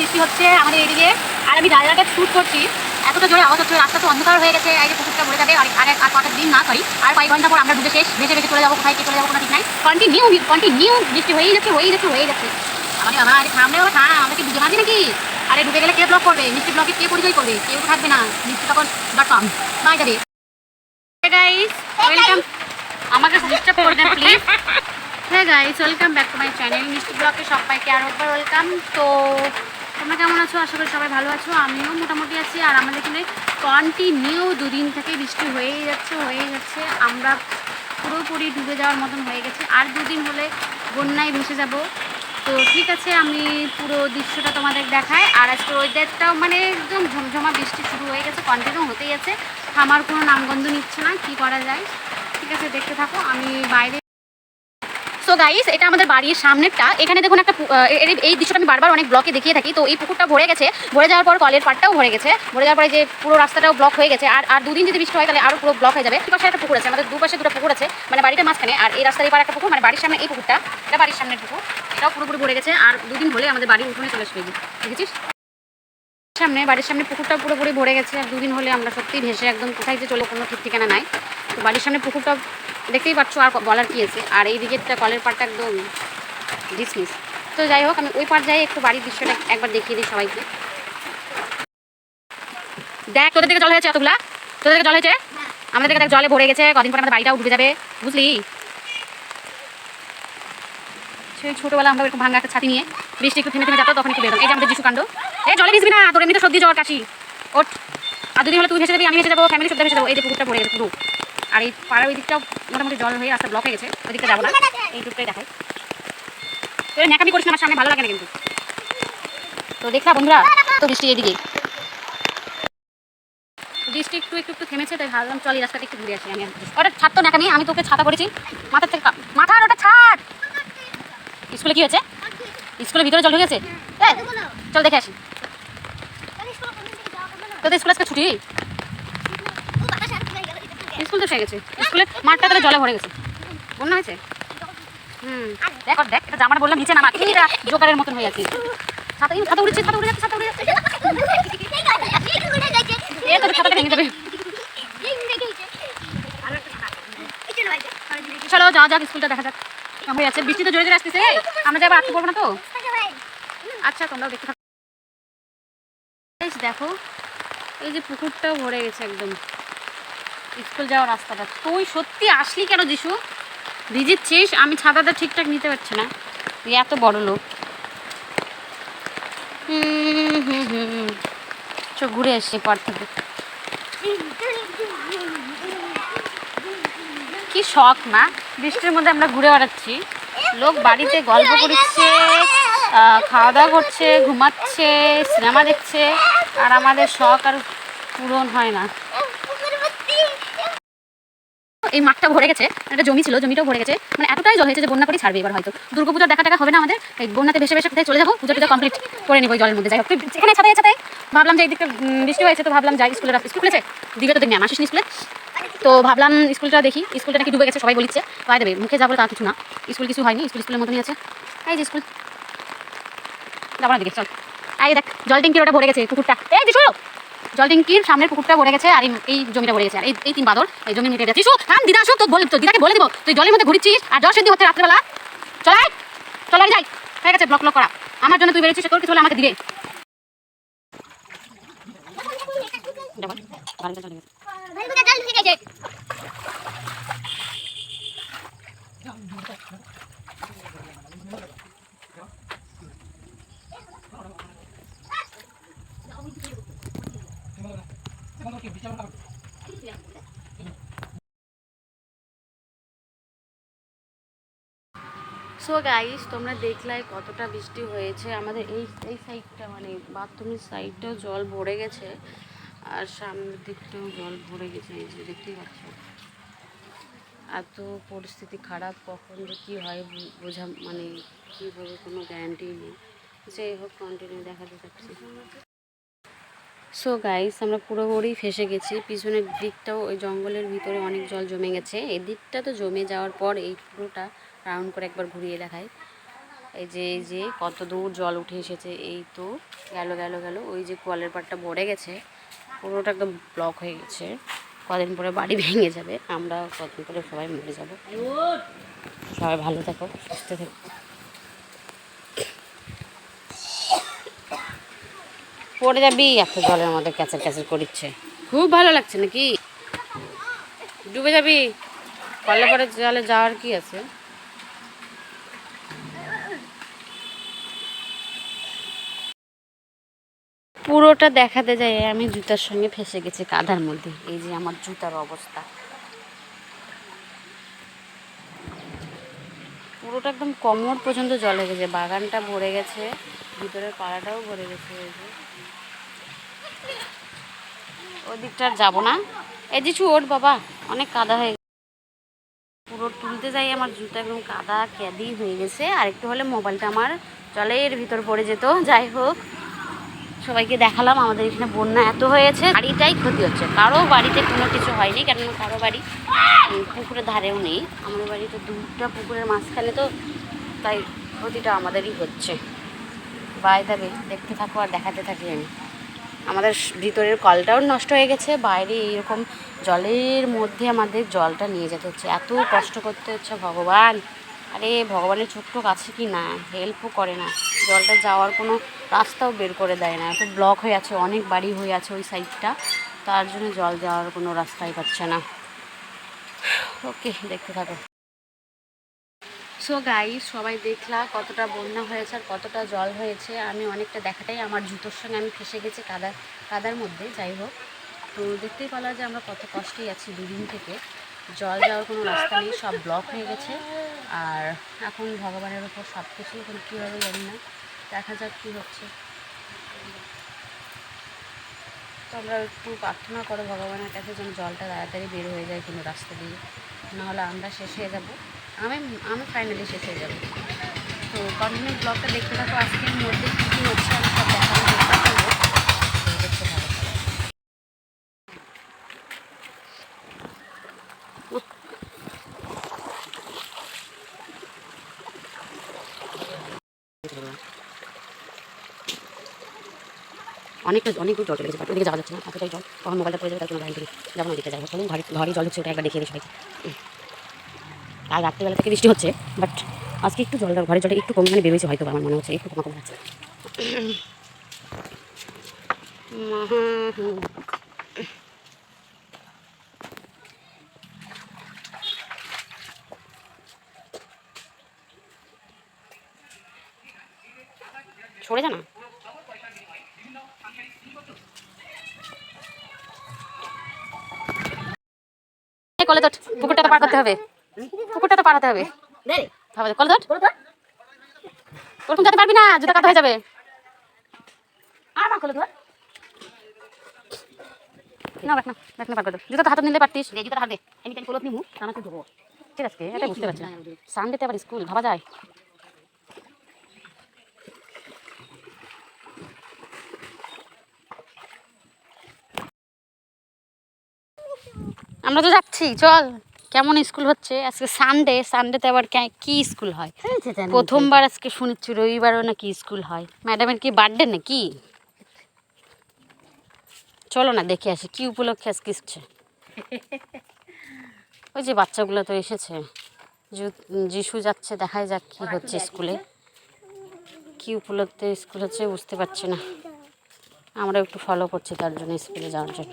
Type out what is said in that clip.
বৃষ্টি হচ্ছে আমাদের এদিকে। আর আমি রায়রাকে শ্যুট করছি। এতটা জোরে আওয়াজ হচ্ছে রাস্তা তো অন্ধকার হয়ে গেছে এই যে পুকুরটা ভরে যাবে আর আর আর কটা দিন না সরি আর কয়েক ঘণ্টা পর আমরা ডুবে শেষ ভেসে ভেসে চলে যাব কোথায় চলে যাব কোনো ঠিক নাই। কন্টিনিউ কন্টিনিউ বৃষ্টি হয়েই যাচ্ছে হয়েই যাচ্ছে হয়েই যাচ্ছে। আমাদের বাবা আরে থামলে বাবা থাম আমরা কি ডুবে মাঝি নাকি? আরে ডুবে গেলে কে ব্লক করবে? মিষ্টি ব্লকে কে পরিচয় করবে? কেউ থাকবে না। মিষ্টি তখন ডট কম বাই যাবে গাইস ওয়েলকাম আমাকে ডিস্টার্ব করে দেন প্লিজ হ্যাঁ guys welcome back to my channel মিষ্টি ব্লকে সবাইকে আর একবার ওয়েলকাম তো তোমরা কেমন আছো? আশা করি সবাই ভালো আছো। আমিও মোটামুটি আছি। আর আমাদের এখানে কন্টিনিউ দুদিন থেকে বৃষ্টি হয়েই যাচ্ছে হয়েই যাচ্ছে। আমরা পুরোপুরি ডুবে যাওয়ার মতন হয়ে গেছে। আর দুদিন হলে বন্যায় ভেসে যাব। তো ঠিক আছে, আমি পুরো দৃশ্যটা তোমাদের দেখাই। আর আজকে ওয়েদারটাও মানে একদম ঝমঝমা বৃষ্টি শুরু হয়ে গেছে কন্টিনিউ হতেই আছে আমার কোনো নামগন্ধ নিচ্ছে না, কি করা যায়? ঠিক আছে, দেখতে থাকো। আমি বাইরে সো গাইস এটা আমাদের বাড়ির সামনেরটা। এখানে দেখুন একটা এই দৃশ্যটা আমি বারবার অনেক ব্লকে দেখিয়ে থাকি। তো এই পুকুরটা ভরে গেছে। ভরে যাওয়ার পর কলের পাটটাও ভরে গেছে। ভরে যাওয়ার পরে যে পুরো রাস্তাটাও ব্লক হয়ে গেছে। আর আর দুদিন যদি বৃষ্টি হয়, তাহলে আরও পুরো ব্লক হয়ে যাবে। পাশে একটা পুকুর আছে। আমাদের দুপাশে দুটো পুকুর আছে। মানে বাড়িটার মাঝখানে। আর এই রাস্তার এবার একটা পুকুর। মানে বাড়ির সামনে এই পুকুরটা। এটা বাড়ির সামনের পুকুর। এটাও পুরোপুরি ভরে গেছে। আর দুদিন হলে আমাদের বাড়ির উঠোনে চলে আসবে। দেখেছিস? সামনে, বাড়ির সামনে পুকুরটা পুরোপুরি ভরে গেছে। আর দুদিন হলে আমরা সত্যি ভেসে একদম কোথায় যে চলে কোনো ঠিক ঠিকানা নাই। তো বাড়ির সামনে পুকুরটা দেখতেই পাচ্ছ আর বলার কি আছে। আর এই দিকেরটা কলের পাড়টা একদম ডিসমিস তো যাই হোক, আমি ওই পার যাই, একটু বাড়ির দৃশ্যটা একবার দেখিয়ে দিই সবাইকে। দেখ, তোদের থেকে জল হয়েছে এতগুলা তোদের থেকে জল হয়েছে? আমাদের থেকে দেখ, জলে ভরে গেছে, কদিন পর আমাদের বাড়িটাও ডুবে যাবে। বুঝলি? সেই ছোটবেলা আমরা ভাঙা একটা ছাতি নিয়ে বৃষ্টি একটু থেমে থেমে তখন একটু এই যে আমাদের এই জলে ভিজবি না, তোর এমনিতে সর্দি জ্বর, কাশি। ওঠ। আর হলে তুই ভেসে যাবি, আমি ভেসে যাব ফ্যামিলি সব ভেসে যাব। এই যে পুকুরটা ভরে গেছে পুরো আর এই পাড়ার ওই দিকটাও মোটামুটি জল হয়ে রাস্তা ব্লক হয়ে গেছে। ওই দিকটা যাব না। এই দিকটাই দেখাই। ন্যাকামি করিস না, আমার সামনে ভালো লাগে না কিন্তু। তো দেখলা বন্ধুরা, তো বৃষ্টি এদিকে বৃষ্টি একটু একটু একটু থেমেছে, তাই ভাবলাম চল এই রাস্তাটা একটু ঘুরে আসি আমি ওটা ছাড় তো ন্যাকামি, আমি তোকে ছাতা করেছি মাথার থেকে মাথার ওটা ছাড় স্কুলে কি হয়েছে? স্কুলের ভিতরে জল ঢুকে গেছে চল দেখে আসি। তোদের স্কুল আজকে ছুটি? স্কুল তো গেছে। স্কুলের মাঠটা তাহলে জলে ভরে গেছে। বন্যা হয়েছে? হুম। দেখ দেখ এটা জামার বললাম নিচে নামা। এটা জোকারের মতন হয়ে আছে। ছাতা ছাতা উড়েছে ছাতা উড়ে যাচ্ছে ছাতা উড়ে যাচ্ছে। এ তোর ছাতাটা ভেঙে যাবে চলো যাওয়া যাক স্কুলটা দেখা যাক। পড়ব না তো? আচ্ছা এই যে পুকুরটাও ভরে গেছে একদম। স্কুল যাওয়ার রাস্তাটা। তুই সত্যি আসলি কেন ভিজিচ্ছিস আমি ছাতাটা ঠিকঠাক নিতে পারছি না। এত বড় লোক। হুম হুম হুম ঘুরে আসি পর থেকে। কি শখ না? বৃষ্টির মধ্যে আমরা ঘুরে বেড়াচ্ছি। লোক বাড়িতে গল্প করছে খাওয়া দাওয়া করছে, ঘুমাচ্ছে, সিনেমা দেখছে, আর আমাদের শখ আর পূরণ হয় না। এই মাঠটা ভরে গেছে, একটা জমি ছিল, জমিটাও ভরে গেছে। মানে এতটাই জল হয়েছে যে বন্যা করে ছাড়বে এবার হয়তো। দুর্গাপূজার দেখা টাকা হবে না আমাদের, এই বন্যাতে ভেসে ভেসে কোথায় চলে যাব? পুজো টুজো কমপ্লিট করে নেব জলের মধ্যে। যাই হোক যেখানে ছাতায় ভাবলাম যে এই দিকটা বৃষ্টি হয়েছে তো ভাবলাম যাই, স্কুলের স্কুল খুলেছে? দিবে তো দেখি আসিস স্কুলে। তো ভাবলাম স্কুলটা দেখি। স্কুলটা নাকি ডুবে গেছে, সবাই বলিচ্ছে। পাই দেবে মুখে যাব তা কিছু না। স্কুল কিছু হয়নি, স্কুল স্কুলের মতনই আছে। এই যে স্কুল। যাব না দিকে চল। এই দেখ, জল ট্যাঙ্কির ওটা ভরে গেছে, পুকুরটা। এই দিশু জল ট্যাঙ্কির সামনের পুকুরটা ভরে গেছে, আর এই- জমিটা ভরে গেছে। আর এই তিন বাদর, এই জমি মিটে দিশু থাম, দিদা, আসুক তো বলে তো দিদাকে বলে দেবো। তুই জলের মধ্যে ঘুরছিস আর জল সেদ্ধি হচ্ছে রাত্রেবেলা। চলাই চলাই যাই। হয়ে গেছে, ব্লক ব্লক করা। আমার জন্য তুই বেরোচ্ছিস তোর কিছু হলে আমাকে দিবে। সো গাইস তোমরা দেখলাই কতটা বৃষ্টি হয়েছে। আমাদের এই এই সাইডটা মানে বাথরুমের সাইডটাও জল ভরে গেছে। আর সামনের দিকটাও জল ভরে গেছে, এই যে দেখতেই পাচ্ছ এত পরিস্থিতি খারাপ, কখন যে কী হয় বোঝা মানে কীভাবে কোনো গ্যারান্টি নেই। যাই হোক কন্টিনিউ দেখাতে থাকছি সো গাইস আমরা পুরোপুরি ফেসে গেছি। পিছনের দিকটাও, ওই জঙ্গলের ভিতরে অনেক জল জমে গেছে। এদিকটা তো জমে যাওয়ার পর এই পুরোটা রাউন্ড করে একবার ঘুরিয়ে দেখায় এই যে এই যে, কত দূর জল উঠে এসেছে, এই তো গেল গেল গেল। ওই যে কোয়ালের পাড়টা ভরে গেছে। পুরোটা একদম ব্লক হয়ে গেছে। কদিন পরে বাড়ি ভেঙে যাবে। আমরা কদিন পরে সবাই মরে যাব। সবাই ভালো থাকো, সুস্থ থাকো। পড়ে যাবি? এত জলের মধ্যে ক্যাচার ক্যাচার করিচ্ছে। খুব ভালো লাগছে নাকি? ডুবে যাবি? কলে পরে জলে যাওয়ার কি আছে? পুরোটা দেখাতে যাই, আমি জুতার সঙ্গে ফেসে গেছি কাদার মধ্যে। এই যে আমার জুতার অবস্থা। পুরোটা একদম কোমর পর্যন্ত জল হয়ে গেছে, বাগানটা ভরে গেছে, ভিতরের পাড়াটাও ভরে গেছে এই যে। ওই দিকটা আর যাব না। এই যে ওঠ বাবা, অনেক কাদা হয়ে গেছে। পুরো তুলতে যাই, আমার জুতো একদম কাদা, ক্যাদি হয়ে গেছে। আর একটু হলে মোবাইলটা আমার জলের ভিতর পড়ে যেত, যাই হোক। সবাইকে দেখালাম, আমাদের এখানে বন্যা এত হয়েছে, বাড়িটাই ক্ষতি হচ্ছে। কারও বাড়িতে কোনো কিছু হয়নি, কেননা কারও বাড়ি পুকুরের ধারেও নেই। আমাদের বাড়িতে দুটা পুকুরের মাঝখানে তো, তাই ক্ষতিটা আমাদেরই হচ্ছে। বাই দেবে দেখতে থাকো আর দেখাতে থাকি আমি। আমাদের ভিতরের কলটাও নষ্ট হয়ে গেছে, বাইরে এরকম জলের মধ্যে আমাদের জলটা নিয়ে যেতে হচ্ছে। এত কষ্ট করতে হচ্ছে ভগবান। আরে, ভগবানের ছোট্ট কাছে কি না? হেল্পও করে না। জলটা যাওয়ার কোনো রাস্তাও বের করে দেয় না। এত ব্লক হয়ে আছে, অনেক বাড়ি হয়ে আছে ওই সাইডটা তার জন্য জল যাওয়ার কোনো রাস্তাই পাচ্ছে না। ওকে দেখতে থাকো। সো গাই সবাই দেখলা কতটা বন্যা হয়েছে আর কতটা জল হয়েছে। আমি অনেকটা দেখাটাই, আমার জুতোর সঙ্গে আমি ফেসে গেছি কাদা, কাদার মধ্যে, যাই হোক। তো দেখতেই পেলা যে আমরা কত কষ্টেই আছি দুদিন থেকে। জল যাওয়ার কোনো রাস্তা নেই, সব ব্লক হয়ে গেছে। আর এখন ভগবানের উপর সব কিছু এখন কীভাবে জানি না। দেখা যাক কী হচ্ছে। তো আমরা একটু প্রার্থনা করো ভগবানের কাছে যেন জলটা তাড়াতাড়ি বের হয়ে যায় কোনো রাস্তা দিয়ে। নাহলে আমরা শেষ হয়ে যাব। আমি আমি ফাইনালি শেষ হয়ে যাব। তো কন্টিনিউ ব্লগটা দেখতে থাকো। আজকের মধ্যে কী কী হচ্ছে আমি সব দেখানোর চেষ্টা করব তো দেখতে থাকো অনেকটা অনেক দূর জল চলে গেছে বাট ওদিকে যাওয়া যাচ্ছে না এতটাই জল কখন মোবাইলটা পড়ে যাবে তার জন্য লাইন থেকে যাব না দিকে যাই হোক চলুন, ঘরে ঘরে জল হচ্ছে, ওটা একবার দেখিয়ে দিই উম। রাত্রিবেলা থেকে বৃষ্টি হচ্ছে বাট আজকে একটু জল ঘরে জলটা একটু কম কমখানে বেরোয়েছে হয়তো আমার মনে হচ্ছে, একটু কমা কমে যাচ্ছে সরে যা না। এই কলে তোট পুকুরটা তো পার করতে হবে। পুকুরটা তো পার হতে হবে। হবে কলে তোট ওরকম যেতে পারবি না জুতা কাটা হয়ে যাবে। আর কলে না দেখ না না পার করে। জুতা তো হাতে নিলে পারতিস। জুতা হাত দে। আমি তাই কলত ধোবো। ঠিক আছে এটা বুঝতে পারছি। সানডেতে আবার স্কুল ভাবা যায়। আমরা তো যাচ্ছি চল। কেমন স্কুল হচ্ছে? আজকে সানডে সানডেতে আবার কে- স্কুল হয়? প্রথমবার আজকে শুনেছি রবিবারও নাকি স্কুল হয়। ম্যাডামের কি বার্থডে নাকি? চলো না দেখে আসি কি উপলক্ষে আজকে হচ্ছে ওই যে বাচ্চাগুলো তো এসেছে। যিশু যাচ্ছে দেখাই যাক কি হচ্ছে স্কুলে। কি উপলক্ষে স্কুল হচ্ছে বুঝতে পারছি না। আমরা একটু ফলো করছি তার জন্য স্কুলে যাওয়ার জন্য।